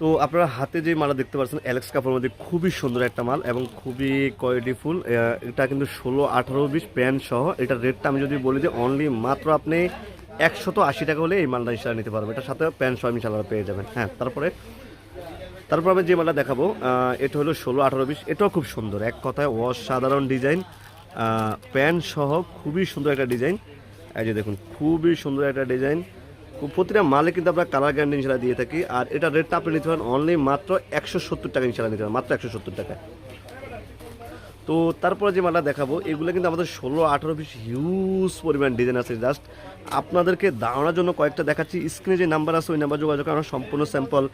তো আপনারা হাতে যে মালা দেখতে পাচ্ছেন অ্যালেক্স কাপড়ের মধ্যে খুবই সুন্দর একটা মাল এবং খুবই কোয়ালিটিফুল এটা কিন্তু ষোলো আঠারো বিশ প্যান্ট সহ। এটার রেটটা আমি যদি বলি যে অনলি মাত্র আপনি একশত আশি টাকা হলে এই মালটা ইনশাল্লাহ নিতে পারবেন। এটার সাথে প্যান্ট সহ ইনশাল্লাহ পেয়ে যাবেন। হ্যাঁ তারপরে, তারপর আমি যে মালটা দেখাবো এটা হলো ষোলো আঠারো বিশ এটাও খুব সুন্দর। এক কথায় অসাধারণ ডিজাইন প্যান্ট সহ খুবই সুন্দর একটা ডিজাইন এই যে দেখুন, খুবই সুন্দর একটা ডিজাইন প্রতিটা মালে কিন্তু আমরা কালার গ্যারান্টি ইনশাল্লাহ দিয়ে থাকি। আর এটা রেটটা আপনি নিতে পারেন অনলি মাত্র একশো সত্তর টাকা ইনশাল্লাহ নিতে পারেন, মাত্র একশো সত্তর টাকা। তো তারপরে যে মালটা দেখাবো, এগুলো কিন্তু আমাদের ষোলো আঠারো পিস হিউজ পরিমাণ ডিজাইন আছে। জাস্ট আপনাদেরকে দাঁড়ানোর জন্য কয়েকটা দেখাচ্ছি। স্ক্রিনে যে নাম্বার আছে, ওই নাম্বার যোগাযোগ আমরা সম্পূর্ণ স্যাম্পল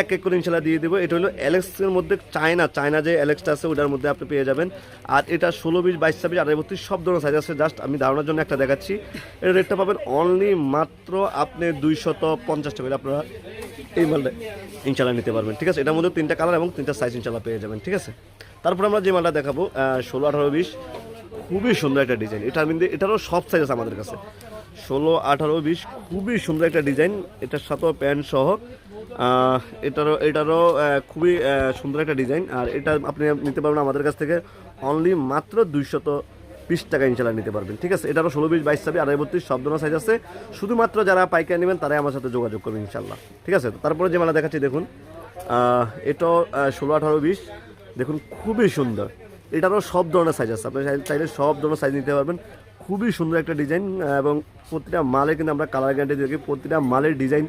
এক এক করে ইনশাল্লাহ দিয়ে দেবো। এটা হলো অ্যালেক্সের মধ্যে চায়না চায়না যে অ্যালেক্সটা আছে, ওটার মধ্যে আপনি পেয়ে যাবেন। আর এটা ষোলো বিশ, বাইশ, ছাব্বিশ আড়াই বত্রিশ, সব ধরনের সাইজ আছে। জাস্ট আমি দাঁড়ানোর জন্য একটা দেখাচ্ছি। এর রেটটা পাবেন অনলি মাত্র আপনি দুইশত পঞ্চাশ টাকা আপনারা এই মালটা ইনশাল্লাহ নিতে পারবেন। ঠিক আছে? এটার মধ্যে তিনটা কালার এবং তিনটা সাইজ ইনশাল্লাহ পেয়ে যাবেন। ঠিক আছে? তারপর আমরা যে মালটা দেখাবো ষোলো, আঠারো, বিশ, খুবই সুন্দর একটা ডিজাইন এটার মধ্যে, এটারও সব সাইজ আছে আমাদের কাছে। ষোলো, আঠারো, বিশ, খুবই সুন্দর একটা ডিজাইন এটার সাথেও প্যান্ট সহ এটারও এটারও খুবই সুন্দর একটা ডিজাইন। আর এটা আপনি নিতে পারবেন আমাদের কাছ থেকে অনলি মাত্র দুইশত বিশ টাকা ইনশাল্লাহ নিতে পারবেন। ঠিক আছে? এটারও ষোলো বিশ, বাইশ ছাবি আড়াই বত্রিশ, সব ধরনের সাইজ আছে। শুধুমাত্র যারা পাইকারি নেবেন, তারাই আমার সাথে যোগাযোগ করবেন ইনশাল্লাহ ঠিক আছে? তারপরে যে মালা দেখাচ্ছি, দেখুন। এটাও ষোলো, আঠারো, বিশ। দেখুন, খুবই সুন্দর। এটারও সব ধরনের সাইজ আছে। আপনি চাইলে- সব ধরনের সাইজ নিতে পারবেন। খুবই সুন্দর একটা ডিজাইন এবং প্রতিটা মালে কিন্তু আমরা কালার গ্যারান্টি দিয়ে প্রতিটা মালের ডিজাইন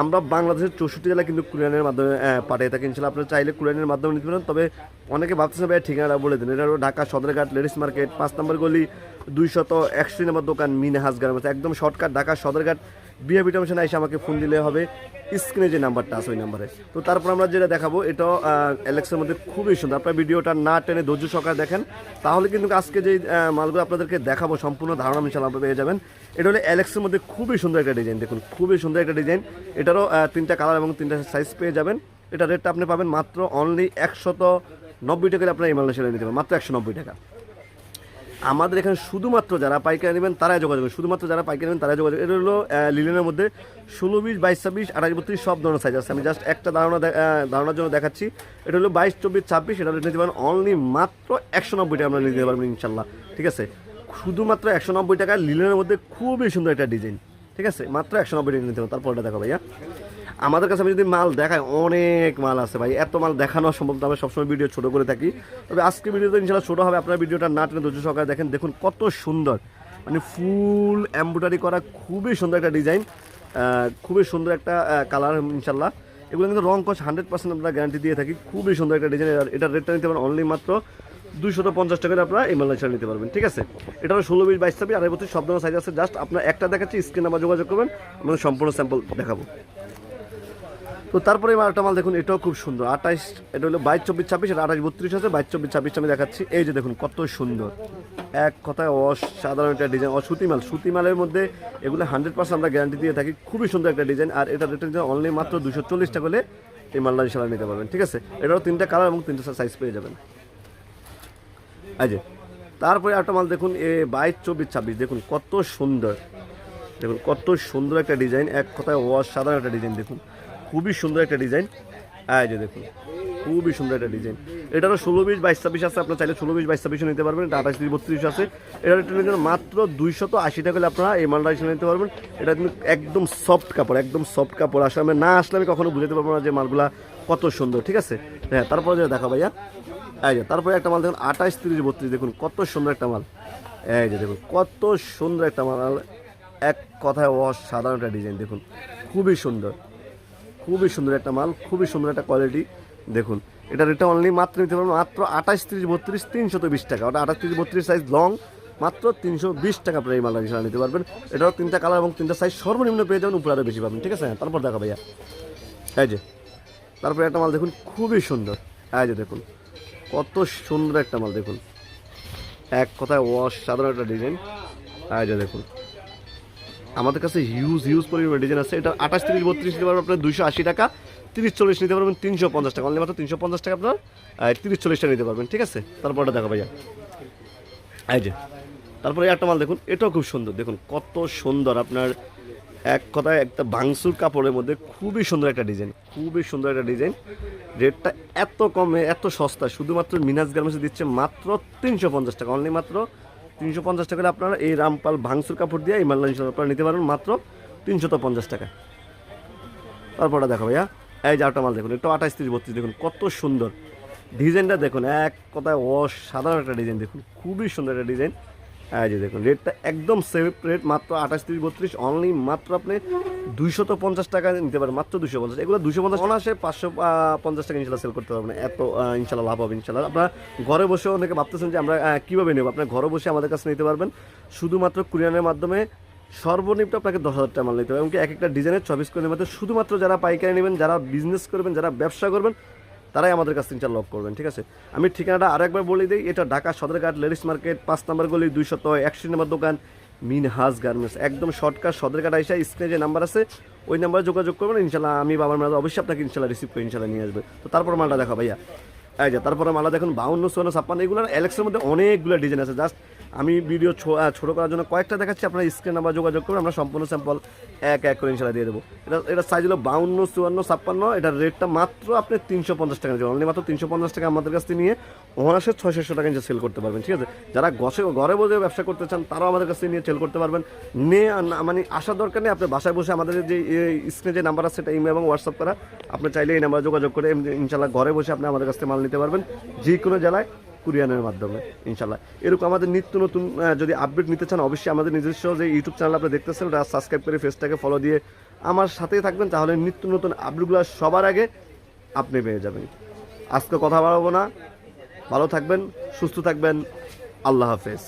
আমরা বাংলাদেশের চৌষট্টি জেলা কিন্তু কুরিয়ানের মাধ্যমে পাঠিয়ে থাকি। ইনশাল্লাহ আপনারা চাইলে কুরিয়ানের মাধ্যমে নিতে পারেন। তবে অনেকে ভাবতেছেন ভাই ঠিকানাটা বলে দিন। এটা হলো ঢাকা সদরঘাট লেডিস মার্কেট, পাঁচ নম্বর গলি, দুইশত একশো নম্বর দোকান মিনহাজ গার্মেন্টস একদম শর্টকাট, ঢাকা সদরঘাট বিয়ে বিটামিশন এসে আমাকে ফোন দিলে হবে। স্ক্রিনে যে নাম্বারটা আছে, ওই নাম্বারে তো তারপর আমরা যেটা দেখাবো এটাও অ্যালেক্সের মধ্যে খুবই সুন্দর। আপনার ভিডিওটা না টেনে ধৈর্য সহকারে দেখেন। তাহলে কিন্তু আজকে যে মালগুলো আপনাদেরকে দেখাবো, সম্পূর্ণ ধারণা ইনশাল্লাহ আপনারা পেয়ে যাবেন। এটা হলে অ্যালেক্সের মধ্যে খুবই সুন্দর একটা ডিজাইন দেখুন, খুবই সুন্দর একটা ডিজাইন এটারও তিনটা কালার এবং তিনটা সাইজ পেয়ে যাবেন। এটা রেটটা আপনি পাবেন মাত্র অনলি একশত নব্বই টাকা আপনার এই মালটা নিতে পারেন মাত্র একশো নব্বই টাকা। আমাদের এখানে শুধুমাত্র যারা পাইকারি নেবেন তারাই যোগাযোগ। শুধুমাত্র যারা পাইকারি নেবেন তারাই যোগাযোগ এটা হলো লিলেনের মধ্যে ষোলো বিশ, বাইশ, ছাব্বিশ, আঠাশ, বত্রিশ, সব ধরনের সাইজ আছে। আমি জাস্ট একটা ধারণা ধারণার জন্য দেখাচ্ছি। এটা হলো বাইশ, চব্বিশ, ছাব্বিশ, এটা নিতে পারেন অনলি মাত্র একশো নব্বই টাকা আমরা নিতে পারবেন ইনশাল্লাহ। ঠিক আছে? শুধুমাত্র একশো নব্বই টাকা লিলেনের মধ্যে খুবই সুন্দর একটা ডিজাইন ঠিক আছে? মাত্র একশো নব্বই টাকা নিতে পারেন তারপরটা দেখো ভাইয়া। আমাদের কাছে আমি যদি মাল দেখাই, অনেক মাল আছে ভাই। এত মাল দেখানো সম্ভব না, আমি সবসময় ভিডিও ছোটো করে থাকি। তবে আজকে ভিডিওতে ইনশাল্লাহ ছোটো হবে, আপনার ভিডিওটা না টেনে ধৈর্য সহকারে দেখেন। দেখুন কত সুন্দর। মানে ফুল এমব্রয়ডারি করা খুবই সুন্দর একটা ডিজাইন খুবই সুন্দর একটা কালার ইনশাল্লাহ এগুলো কিন্তু রং কস হান্ড্রেড পার্সেন্ট আমরা গ্যারান্টি দিয়ে থাকি। খুবই সুন্দর একটা ডিজাইন, এটার রেটটা নিতে পারেন অনলি মাত্র দুইশত পঞ্চাশ টাকায় আপনারা এই মালটা নিতে পারবেন, ঠিক আছে? এটা হলো ষোলো বিশ বাইশ ছাব্বিশ, আড়াই বছর সব ধরনের সাইজ আছে। জাস্ট আপনার একটা দেখাচ্ছি স্ক্রিন নাম্বার যোগাযোগ করবেন আমাদের সম্পূর্ণ স্যাম্পল দেখাবো। তো তারপরে এবার একটা মাল দেখুন, এটাও খুব সুন্দর। আঠাইশ, এটা হলো বাইশ, চব্বিশ, ছাব্বিশ, এটা আঠাশ বত্রিশ আছে, বাইশ, চব্বিশ, ছাব্বিশ আমি দেখাচ্ছি। এই যে দেখুন, কত সুন্দর। এক কথায় অসাধারণ একটা ডিজাইন অসুতি মাল। সুতি মালের মধ্যে এগুলো হান্ড্রেড পার্সেন্ট আমরা গ্যারান্টি দিয়ে থাকি। খুবই সুন্দর একটা ডিজাইন আর এটা রেটের অনলি মাত্র দুশো চল্লিশ টাকা হলে এই মালটা ইনশাল্লাহ নিতে পারবেন, ঠিক আছে? এটাও তিনটা কালার এবং তিনটা সাইজ পেয়ে যাবেন। এই যে, তারপরে একটা মাল দেখুন, এ বাইশ, চব্বিশ, ছাব্বিশ, দেখুন কত সুন্দর। দেখুন কত সুন্দর একটা ডিজাইন এক কথায় অসাধারণ একটা ডিজাইন দেখুন। খুবই সুন্দর একটা ডিজাইন। এই যে দেখুন, খুবই সুন্দর একটা ডিজাইন। এটারও ষোলো বিশ বাইশ ছাব্বিশ আছে, আপনার চাইলে ষোলো বিশ বাইশ ছাব্বিশও নিতে পারবেন, এটা আঠাশ তিরিশ বত্রিশ আছে। এটার একটা নিতে মাত্র দুইশত আশি টাকা হলে আপনারা এই মালটা হিসেবে নিতে পারবেন। এটা কিন্তু একদম সফট কাপড়, একদম সফট কাপড়। আসলে আমি না আসলে আমি কখনো বুঝতে পারব না যে মালগুলা কত সুন্দর, ঠিক আছে? হ্যাঁ তারপরে যেটা দেখা ভাইয়া, এই যে তারপরে একটা মাল দেখুন, আঠাশ তিরিশ বত্রিশ, দেখুন কত সুন্দর একটা মাল। এই যে দেখুন, কত সুন্দর একটা মাল, এক কথায় অসাধারণ একটা ডিজাইন, দেখুন, খুবই সুন্দর। খুবই সুন্দর একটা মাল, খুবই সুন্দর একটা কোয়ালিটি দেখুন এটা রেটটা অনলি মাত্র নিতে পারবেন মাত্র আঠাশ তিরিশ বত্রিশ তিনশত বিশ টাকা। ওটা আঠাশ তিরিশ বত্রিশ সাইজ লং মাত্র তিনশো বিশ টাকা প্রায় মালটা ইনশাল্লাহ নিতে পারবেন। এটাও তিনটা কালার এবং তিনটা সাইজ সর্বনিম্ন পেয়ে যাবেন, উপরে আরও বেশি পাবেন। ঠিক আছে? হ্যাঁ তারপর দেখা ভাইয়া। এই যে, তারপরে একটা মাল দেখুন, খুবই সুন্দর। এই যে দেখুন, কত সুন্দর একটা মাল দেখুন। এক কথায় অসাধারণ একটা ডিজাইন এই যে দেখুন আমাদের কাছে হিউজ হিউজ পরিমাণ ডিজাইন আছে। এটা আঠাশ তিরিশ বত্রিশ নিতে পারবেন আপনার দুশো আশি টাকা, তিরিশ চল্লিশ নিতে পারবেন তিনশো পঞ্চাশ টাকা। অনলি মাত্র তিনশো পঞ্চাশ টাকা আপনার তিরিশ চল্লিশটা নিতে পারবেন, ঠিক আছে? তারপরটা দেখা ভাইয়া। এই যে, তারপরে একটা মাল দেখুন, এটাও খুব সুন্দর। দেখুন, কত সুন্দর আপনার, এক কথায় একটা বাংসুর কাপড়ের মধ্যে খুবই সুন্দর একটা ডিজাইন খুবই সুন্দর একটা ডিজাইন রেটটা এত কমে, এত সস্তা, শুধুমাত্র মিনাজ গার্মেন্টসে দিচ্ছে মাত্র তিনশো পঞ্চাশ টাকা, অনলি মাত্র তিনশো পঞ্চাশ টাকা আপনারা এই রামপাল ভাংসুর কাপড় দিয়ে এই মাল্লা ইনশাল্লাহ আপনারা নিতে পারবেন মাত্র তিনশত পঞ্চাশ টাকা। তারপরে দেখো ভাইয়া, এই যে মাল দেখুন, একটু আঠাশ তিরিশ বত্রিশ দেখুন, কত সুন্দর। ডিজাইনটা দেখুন, এক কথায় অসাধারণ একটা ডিজাইন দেখুন, খুবই সুন্দর একটা ডিজাইন। এই যে দেখুন, রেটটা একদম সেফ রেট মাত্র আঠাশ তিরিশ বত্রিশ অনলি মাত্র আপনি দুইশত পঞ্চাশ টাকা নিতে পারেন মাত্র দুশো পঞ্চাশ। এগুলো দুশো পঞ্চাশ অনাসে পাঁচশো পঞ্চাশ টাকা ইনশাল্লাহ সেল করতে পারবেন। এত ইনশাল্লাহ লাভ হবে ইনশাল্লাহ। আপনারা ঘরে বসে অনেকে ভাবতেছেন যে আমরা কীভাবে নেব? আপনার ঘরে বসে আমাদের কাছে নিতে পারবেন। শুধুমাত্র কুরিয়ানের মাধ্যমে সর্বনিম্ন আপনাকে দশ হাজার টাকা মাল নিতে হবে। এমনকি এক একটা ডিজাইনের চব্বিশ করে মধ্যে শুধুমাত্র যারা পাইকারি নেবেন, যারা বিজনেস করবেন, যারা ব্যবসা করবেন, তারাই আমাদের কাছে তিনটা লক করবেন, ঠিক আছে? আমি ঠিকানাটা আরেকবার বলে দিই। এটা ঢাকা সদরঘাট লেডিস মার্কেট, পাঁচ নম্বর গলি, দুইশত একশো নম্বর দোকান। মিনহাজ গার্মেন্টস। একদম শর্টকাট সদর কাটা এসে স্ক্রিনে যে নাম্বার আছে, ওই নাম্বারে যোগাযোগ করবেন ইনশাল্লাহ আমি বাবার মালা অবশ্যই আপনাকে ইনশাল্লাহ রিসিভ করে ইনশাল্লাহ নিয়ে আসবে। তো তারপর মালটা দেখা ভাইয়া। এই যে, তারপরে মালা দেখুন, বাউন্ন, চুয়ান্ন, ছাপ্পান্ন এগুলো অ্যালেক্সের মধ্যে অনেকগুলো ডিজাইন আছে। জাস্ট আমি ভিডিও ছোটো করার জন্য কয়েকটা দেখাচ্ছি, আপনার স্ক্রিন নাম্বার যোগাযোগ করবেন আমরা সম্পূর্ণ স্যাম্পল এক এক করে ইনশাল্লাহ দিয়ে দেবো। এটা এটা সাইজ হলো বাউন্ন, চুয়ান্ন, ছাপ্পান্ন এটার রেটটা মাত্র আপনি তিনশো পঞ্চাশ টাকা নিতে অনলি মাত্র তিনশো পঞ্চাশ টাকা আমাদের কাছ থেকে নিয়ে অনার্সে ছয়শো টাকা নিচে সেল করতে পারবেন, ঠিক আছে? যারা গসে ঘরে বসে ব্যবসা করতে চান, তারাও আমাদের কাছ থেকে নিয়ে সেল করতে পারবেন। নিয়ে মানে আসার দরকার নেই, আপনি বাসায় বসে আমাদের যে স্ক্রিনে যে নাম্বার আছে, সেটা ইমেল এবং হোয়াটসঅ্যাপ করা। আপনি চাইলে এই নাম্বারে যোগাযোগ করে ইনশাল্লাহ ঘরে বসে আপনি আমাদের কাছ থেকে মাল নিতে পারবেন। যে কোনো জেলায় কুরিয়ানের মাধ্যমে ইনশাল্লাহ এরকম আমাদের নিত্য নতুন যদি আপডেট নিতে চান, অবশ্যই আমাদের নিজস্ব যে ইউটিউব চ্যানেল আপনি দেখতেছেন, ওটা সাবস্ক্রাইব করে ফেসটাকে ফলো দিয়ে আমার সাথেই থাকবেন, তাহলে নিত্য নতুন আপডেটগুলো সবার আগে আপনি পেয়ে যাবেন। আজকে কথা বাড়াবো না। ভালো থাকবেন, সুস্থ থাকবেন। আল্লাহ হাফেজ।